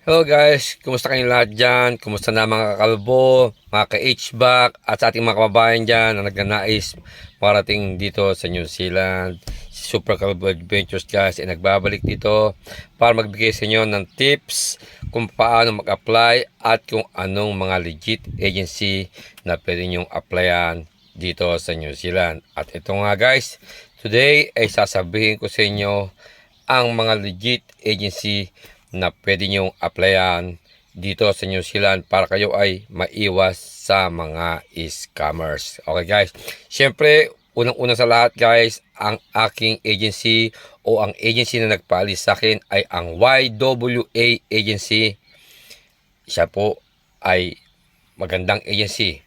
Hello guys, kumusta kayong lahat dyan? Kumusta na mga kakalbo, mga ka-HBAC at sa ating mga kababayan dyan na nagnanais parating dito sa New Zealand. Super Kalbo Adventures guys ay nagbabalik dito para magbigay sa inyo ng tips kung paano mag-apply at kung anong mga legit agency na pwede nyong applyan dito sa New Zealand. At ito nga guys, today ay sasabihin ko sa inyo ang mga legit agency na pwede nyong applyan dito sa New Zealand para kayo ay maiwas sa mga scammers. Okay guys, syempre unang-una sa lahat guys, ang aking agency o ang agency na nagpaalis sa akin ay ang YWA agency. Siya po ay magandang agency.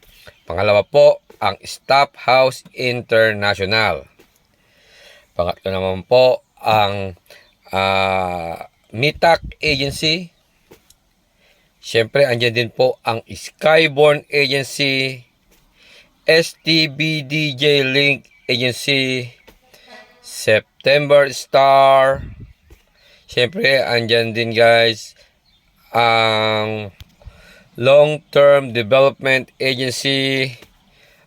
Pangalawa po, ang Staff House International. Pangatlo naman po, ang ah Mitak Agency. Siyempre, andyan din po ang Skyborn Agency, STBDJ Link Agency, September Star. Siyempre, andyan din guys ang Long Term Development Agency.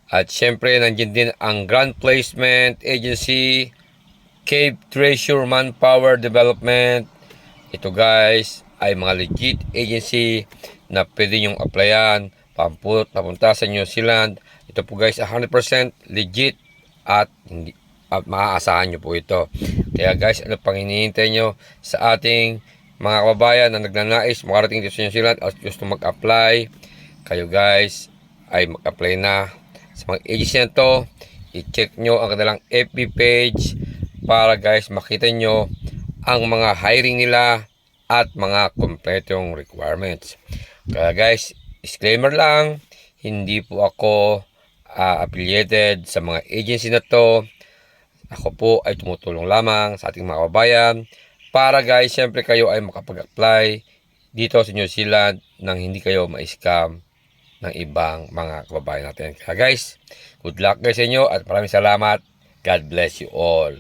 At siyempre, nandiyan din ang Grant Placement Agency, Cave Treasure Manpower Development. Ito guys ay mga legit agency na pwede nyong applyan pampulot papunta sa New Zealand. Ito po guys 100% legit at at maaasahan nyo po ito. Kaya guys, ano pang hinihintay nyo sa ating mga kababayan na nagnanais makarating dito sa New Zealand at gusto mag-apply. Kayo guys ay mag-apply na sa mga agency na to. I-check nyo ang kanilang FB page para guys makita nyo ang mga hiring nila at mga kompletong requirements. Kaya guys, disclaimer lang, hindi po ako ah, affiliated sa mga agency na to. Ako po ay tumutulong lamang sa ating mga kababayan para guys, syempre kayo ay makapag-apply dito sa New Zealand nang hindi kayo ma-scam ng ibang mga kababayan natin. Kaya guys, good luck guys sa inyo at maraming salamat. God bless you all.